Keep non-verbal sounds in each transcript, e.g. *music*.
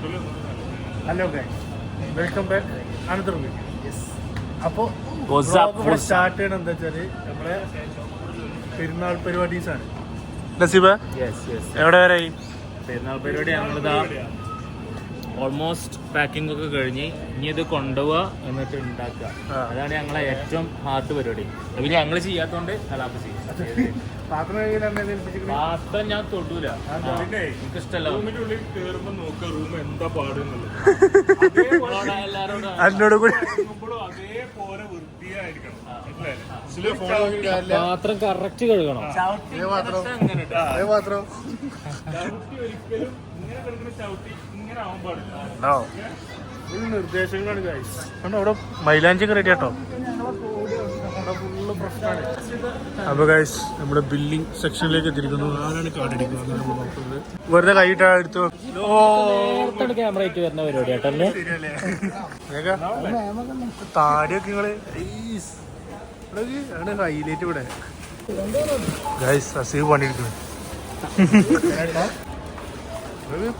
Hello welcome back അനന്തർ അപ്പോൾ ഇവിടെ? സ്റ്റാർട്ട് ചെയ്യണം എന്താ വെച്ചാൽ നമ്മളെ പെരുന്നാൾ പരിപാടീസാണ്. നസീബ? എവിടെ വരെ? പെരുന്നാൾ പരിപാടി ഞങ്ങളിതാ ഓൾമോസ്റ്റ് പാക്കിംഗ് ഒക്കെ കഴിഞ്ഞ് ഇനി ഇത് കൊണ്ടുപോവുക എന്നിട്ട് ഉണ്ടാക്കുക. അതാണ് ഞങ്ങളെ ഏറ്റവും ഹാർട്ട് പരിപാടി. പിന്നെ ഞങ്ങൾ ചെയ്യാത്തോണ്ട് കലാപ്പ് ചെയ്യും. പാത്രം ഞാൻ തൊടൂല. എനിക്ക് ഇഷ്ടമല്ല റൂമിനുള്ളിൽ കേറുമ്പോ നോക്കുക റൂം എന്താ പാടുന്നുള്ളത്. പാത്രം കറക്റ്റ് കഴുകണം. പാത്രം? ഒരിക്കലും ഇങ്ങനെ കിടക്കുന്ന ഇങ്ങനെ നിർദ്ദേശങ്ങളാണ് ഇവിടെ മൈലാഞ്ചി കയറി കേട്ടോ അപ്പൊ ഗൈസ് നമ്മുടെ ബില്ലിംഗ് സെക്ഷനിലേക്ക് എത്തിയിരിക്കുന്നു. ആരാണ് കാർഡ് എടുക്കുന്നത്? വെറുതെ കൈയിട്ട് എടുത്തു? ക്യാമറയ്ക്ക് വരുന്ന താടിയൊക്കെ നിങ്ങൾ. ഹൈലൈറ്റ് ഇവിടെ ഗൈസ് അസീവ് പണിയെടുക്കുന്നു.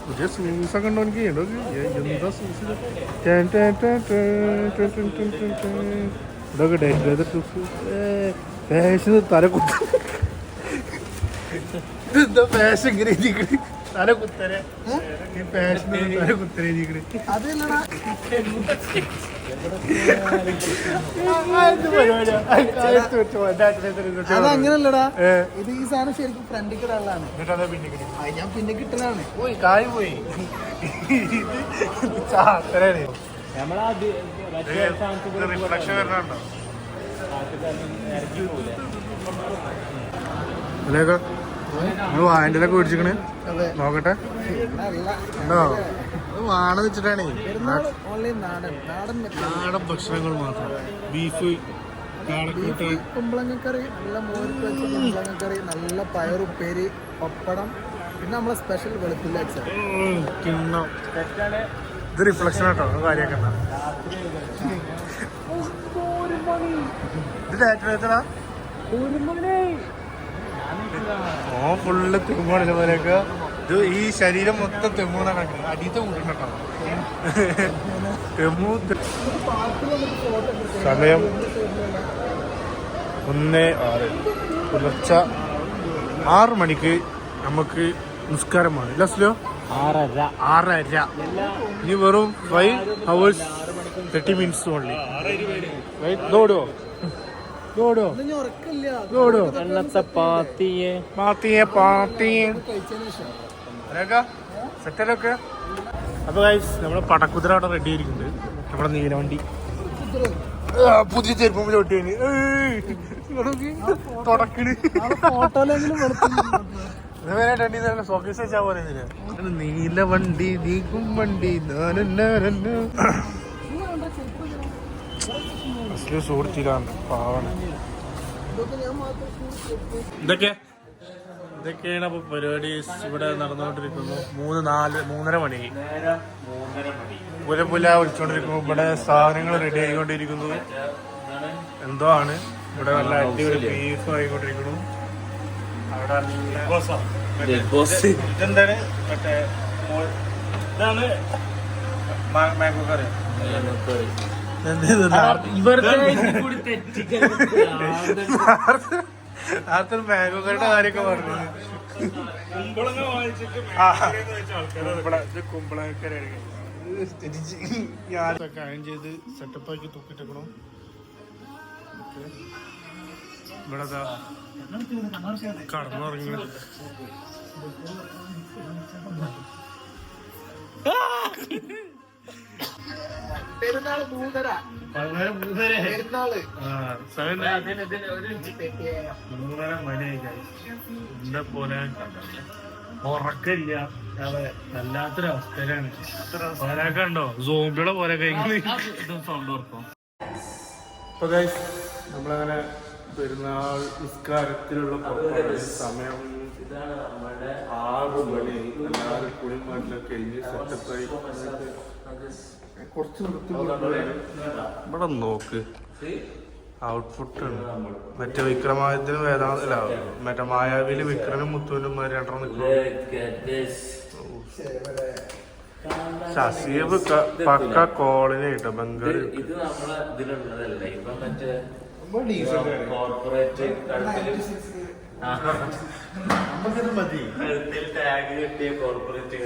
പുതിയ സീൻസ് ഒക്കെ ഉണ്ടോ എനിക്ക്? എന്താ സീൻസ് ഇതൊക്കെ ഡേറ്റ് ചെയ്തിട്ട് ഫാഷൻ തല ഫാഷൻ ഇങ്ങനെ അതങ്ങനല്ലടാ. ഇത് ഈ സാധനം ശരിക്കും ഫ്രണ്ടിൽ കിടാനുള്ളതാണ് ഞാൻ പിന്നെ കിട്ടലാണ്. പോയി കായ് പോയി. നമ്മളാ റിഫ്ലക്ഷൻ വരുന്നുണ്ടോ? അല്ലേക്കോ നിങ്ങൾ വായന്റെലൊക്കെ മേടിച്ചിക്കണ് നോക്കട്ടെ. ഉണ്ടോ? വാണ വെച്ചിട്ടാണേ. നാടൻ ഭക്ഷണങ്ങൾ മാത്രം. ബീഫ് കുമ്പളങ്ങക്കറി നല്ല മോരുപ്പച്ച കുമ്പളങ്ങക്കറി നല്ല പയറുപ്പേരി പപ്പടം പിന്നെ നമ്മളെ സ്പെഷ്യൽ വെളുപ്പില്ല ഇത് റിഫ്ലക്ഷൻ ആട്ടോ കാര്യമൊക്കെ ഓ ഫുള്ള് തെങ്ങാണ് പോലെയൊക്കെ. ഇത് ഈ ശരീരം മൊത്തം തെങ്ങൂന്ന കണക്ക് അടിയത്തെ കൂട്ടുണ്ടോ തെങ്ങു സമയം ഒന്ന് ആറ്. പുലർച്ച ആറ് മണിക്ക് നമുക്ക് നിസ്കാരമാണ് ഇല്ല സ്ലോ ആറര. ഇനി വെറും five hours thirty minutes only ഓടോ? ഓടോ? ദോടുവോ വെള്ളത്തെ പാത്തിയെ പാത്തിയെ പാത്തിയെ സെറ്റലൊക്കെ അപ്പൊ ഗൈസ് നമ്മൾ പടക്കുതിര അവിടെ റെഡി ആയിരിക്കുന്നുണ്ട്. നമ്മുടെ നീലവണ്ടി. പുതിയ ചെരുപ്പം ചോട്ടിയാണ് തുടക്കണ് ഫോട്ടോയിലെങ്കിലും നീല വണ്ടി നീക്കും വണ്ടി സുഹൃത്തിലാണ് പാവണ. ഇതൊക്കെ? ഇതൊക്കെയാണ് അപ്പൊ പരിപാടി ഇവിടെ നടന്നുകൊണ്ടിരിക്കുന്നു. മൂന്ന് നാല് മൂന്നര മണി. പുല പുല വിളിച്ചോണ്ടിരിക്കുന്നു. ഇവിടെ സാധനങ്ങൾ റെഡി ആയിക്കൊണ്ടിരിക്കുന്നു. എന്തോ ആണ്. ഇവിടെ നല്ല അടിപൊളി ബീഫ് ആയിക്കൊണ്ടിരിക്കുന്നു. അവിടെ കാര്യമൊക്കെ പറഞ്ഞു. കുമ്പള ഞാൻ കാര്യം ചെയ്ത് സെറ്റപ്പാക്കി തൂക്കിട്ടേക്കണം ഓക്കെ ഇവിടെ കടന്നുറങ്ങി. മൂന്നര. പെരുന്നാൾ. മൂന്നര മണിയായി എന്നെ പോലെ ഉറക്കില്ല അതെ വല്ലാത്തൊരു അവസ്ഥയിലാണ് പോലെയൊക്കെ ഉണ്ടോ? സോംബിയുടെ പോലെ കഴിക്കുന്നത് സൗണ്ട് ഉറക്കും അപ്പൊ നമ്മളങ്ങനെ പെരുന്നാൾ നിസ്കാരത്തിലുള്ള സമയം ആറ് മണി. എല്ലാവരും കുളിമാറ്റിലൊക്കെ കഴിഞ്ഞ് സെറ്റപ്പായി. കുറച്ച് ഇവിടെ നോക്ക്. ഔട്ട്പുട്ട് ആണ് മറ്റേ വിക്രമാദിത്യന് വേദാന്തല്ല മറ്റേ മായാവിയിൽ വിക്രനും മുത്തുവിനും രണ്ടെണ്ണം നിൽക്കുന്നു. ശശീബ് പക്ക കോളിനെ കേട്ടോ ബംഗാളി ഇത് നമ്മളെ ഇതിലുള്ളതല്ല. ഇപ്പൊ മറ്റേ കോർപ്പറേറ്റ് നമുക്കത് മതി. കഴുത്തിൽ ടാഗ് കിട്ടിയ കോർപ്പറേറ്റ്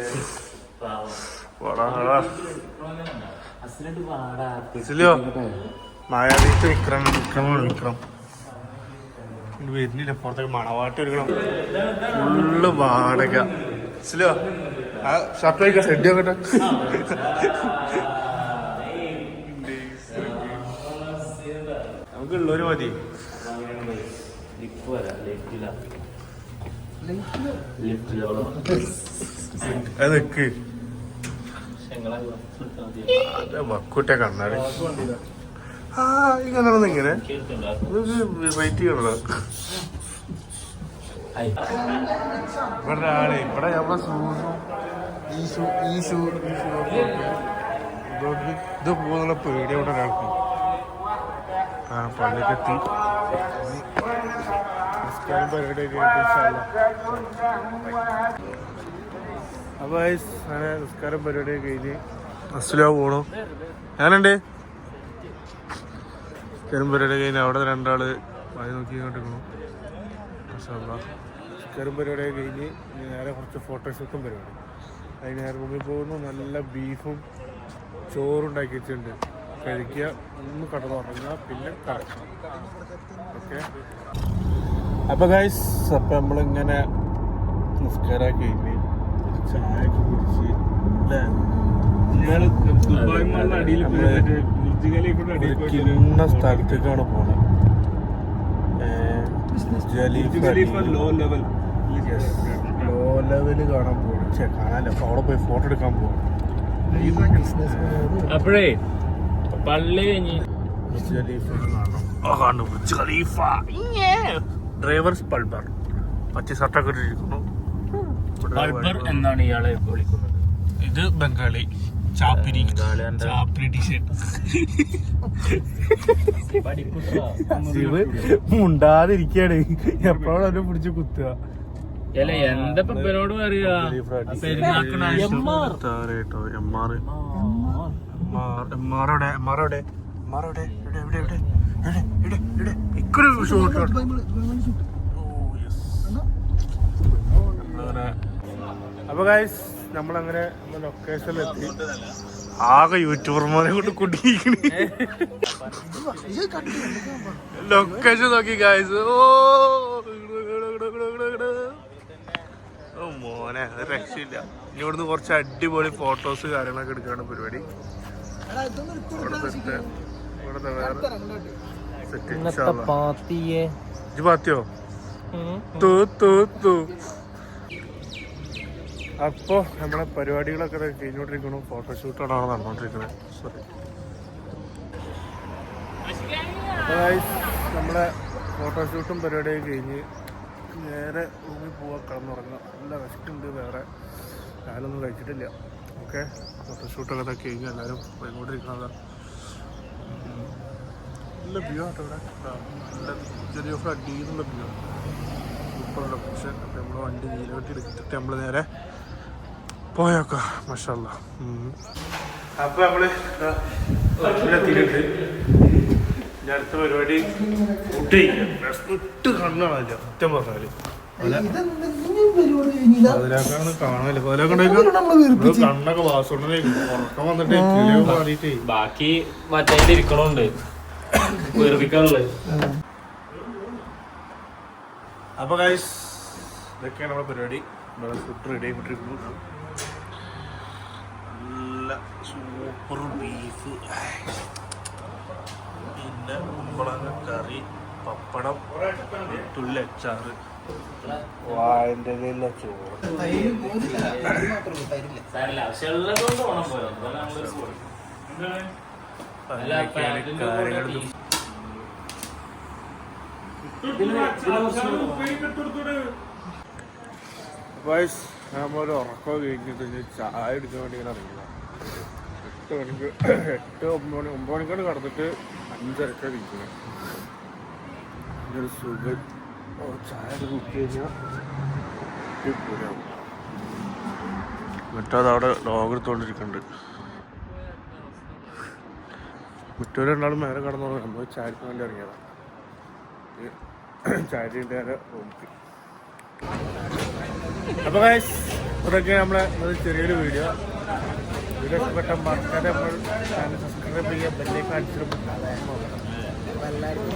വിക്രം വിക്രമാണ് വിക്രം. വരുന്നില്ല പുറത്തേക്ക് മണവാട്ട് എടുക്കണം ഫുള്ള് വാടക. ഇസിലോ ആ ഷർട്ട് വയ്ക്കാം സെഡ് നോക്കട്ടെ നമുക്ക് ഉള്ളവര് മതി നിക്ക്. വക്കൂട്ടെ കണ്ണാടി. ആ ഇങ്ങനെ. ഇങ്ങനെ വെയിറ്റ് ചെയ്യണല്ലോ. ഇവിടെ ഇവിടെ നമ്മളെ ഈ ഈ പേടി അവിടെ ഒരാൾക്ക്. പള്ളിക്കെത്തി നിസ്കാരം പരിപാടിയൊക്കെ കഴിഞ്ഞ് അസ്ലോ പോണു. ഞാനുണ്ട്. നിസ്കാരം പരിപാടി കഴിഞ്ഞ് അവിടെ രണ്ടാൾ വായി നോക്കി കൊണ്ടിരിക്കണു നിസ്കാരം പരിപാടിയൊക്കെ കഴിഞ്ഞ് നേരെ കുറച്ച് ഫോട്ടോഷൂട്ടും പരിപാടി അതിന് നേരെ മുമ്പിൽ പോകുന്നു. നല്ല ബീഫും ചോറും ഉണ്ടാക്കി വെച്ചിട്ടുണ്ട്. കഴിക്കുക ഒന്ന് കടന്നു കടന്നുറങ്ങുക പിന്നെ കറക്കണം ഓക്കെ. അപ്പൊ ഗൈസ് അപ്പൊ നമ്മളിങ്ങനെ നിസ്കാരമൊക്കെ ഒരു ചായയൊക്കെ കുടിച്ച് കിണ്ണ സ്ഥലത്തേക്കാണ് പോണത് Burj Khalifa low level low level കാണാൻ പോകണം ചേ കാണാനല്ല. അപ്പൊ അവിടെ പോയി ഫോട്ടോ എടുക്കാൻ പോകണം അപ്പോഴേ പള്ളി കഴിഞ്ഞ് ഡ്രൈവർ പൾബർ പച്ച ഷർട്ടൊക്കെ ഇട്ടിരിക്കുന്നു. പൾബർ എന്നാണ് ഇയാളെ വിളിക്കുന്നത്. ഇത് ബംഗാളി. ചാപ്പിരി? ചാപ്പിരി ടീഷർട്ട് മുണ്ടാതിരിക്കാണ്. എപ്പോഴും അവരെ പിടിച്ച് കുത്തുക? അല്ല എന്താ പറയാ? പെരുന്നാക്കണ കേട്ടോ എം ഇവിടെ ഇവിടെ ഇവിടെ ഇവിടെ ഇവിടെ ഇവിടെ എവിടെ? എം ആർ എവിടെ എവിടെ എവിടെ എവിടെ എവിടെ എവിടെ എവിടെ ഇക്കൊരു ഷോട്ട് അപ്പൊ ഗൈസ് നമ്മളങ്ങനെ ലൊക്കേഷനിൽ എത്തി ആകെ യൂട്യൂബർമാരെ കൊണ്ട് കുടിക്കണി ലൊക്കേഷൻ നോക്കി ഗൈസ് ഓ ഓ മോനെ അത് രക്ഷയില്ല. ഇനി ഇവിടുന്ന് കുറച്ച് അടിപൊളി ഫോട്ടോസ് കാര്യങ്ങളൊക്കെ എടുക്കാണ് പരിപാടി. ഇവിടുത്തെ വേറെ സെറ്റ് പാത്തിയെ ഇജ്ജ് പാത്തിയോ തൂ തൂ തൂ. അപ്പോ നമ്മളെ പരിപാടികളൊക്കെ കഴിഞ്ഞോണ്ടിരിക്കണു ഫോട്ടോഷൂട്ടാണ് നടന്നോണ്ടിരിക്കുന്നത്. നടന്നുകൊണ്ടിരിക്കുന്നത് സോറി നമ്മളെ ഫോട്ടോഷൂട്ടും പരിപാടിയൊക്കെ കഴിഞ്ഞ് നേരെ റൂമിൽ പോവാ കിടന്നുറങ്ങുക നല്ല റെസ്റ്റ് ഉണ്ട് വേറെ. കാലൊന്നും കഴിച്ചിട്ടില്ല. ഓക്കെ. ഫോട്ടോഷൂട്ടൊക്കെ കഴിഞ്ഞ് എല്ലാവരും പോയിക്കൊണ്ടിരിക്കുന്നത്. നല്ല വ്യൂ ആട്ടോ ഇവിടെ. നല്ല ചെറിയ അടിയിലുള്ള വ്യൂ സൂപ്പർ ലൊക്കേഷൻ അപ്പോൾ നമ്മൾ വണ്ടി നീലോട്ട് എടുത്തിട്ട് നമ്മൾ നേരെ പോയൊക്കെ. മഷാല്ല. അപ്പൊ നമ്മൾ എത്തിയിട്ടുണ്ട് ഇനി അടുത്ത പരിപാടി ഫുഡ് കഴിക്കാം ഇട്ട് കണ്ണാണല്ലോ സത്യം പറഞ്ഞാൽ. അതിലാക്കാണ് ബാക്കി മറ്റേ ഇരിക്കണുണ്ട്. വെറുപ്പിക്കാനുള്ളത് അപ്പൊ ഗൈസ് ഇതൊക്കെയാണ് നമ്മുടെ പരിപാടി. ഇവിടെ ഫുഡ് റെഡി ആയിക്കൊണ്ടിരിക്കുന്നു. നല്ല സൂപ്പർ ബീഫ് പിന്നെ കുമ്പളങ്ങ കറി. പപ്പടം തുള്ളി അച്ചാറ്. വാഴന്റെ ചോറ്. വയസ് നമ്മളൊരു ഉറക്കം കഴിഞ്ഞിട്ട് ചായ എടുക്കാൻ വേണ്ടി ഇങ്ങനെ ഇറങ്ങിയതാണ് എട്ട് മണിക്ക് എട്ട് ഒമ്പത് മണി ഒമ്പത് മണിക്കാണ് കടന്നിട്ട് അഞ്ചരക്കാണ് ഇരിക്കുന്നത് ഇതൊരു സുഖം. ചായ കുത്തി കഴിഞ്ഞാൽ മറ്റത് അവിടെ ലോഗ് എടുത്തോണ്ടിരിക്കുന്നുണ്ട് മറ്റൊരു രണ്ടാളും മേലെ കടന്നു നമ്മൾ ചായക്ക് വേണ്ടി ഇറങ്ങിയതാണ് *clears throat* നേരെ റൂമിക്ക് അപ്പോൾ ഗൈസ് ഇതൊക്കെ നമ്മളെ ഒരു ചെറിയൊരു വീഡിയോ വീഡിയോ ഇഷ്ടപ്പെട്ട മറക്കാതെ നമ്മൾ ചാനൽ സബ്സ്ക്രൈബ് ചെയ്യുക ബെല്ലേക്ക് അടിച്ചിട്ട് അപ്പോൾ എല്ലാവർക്കും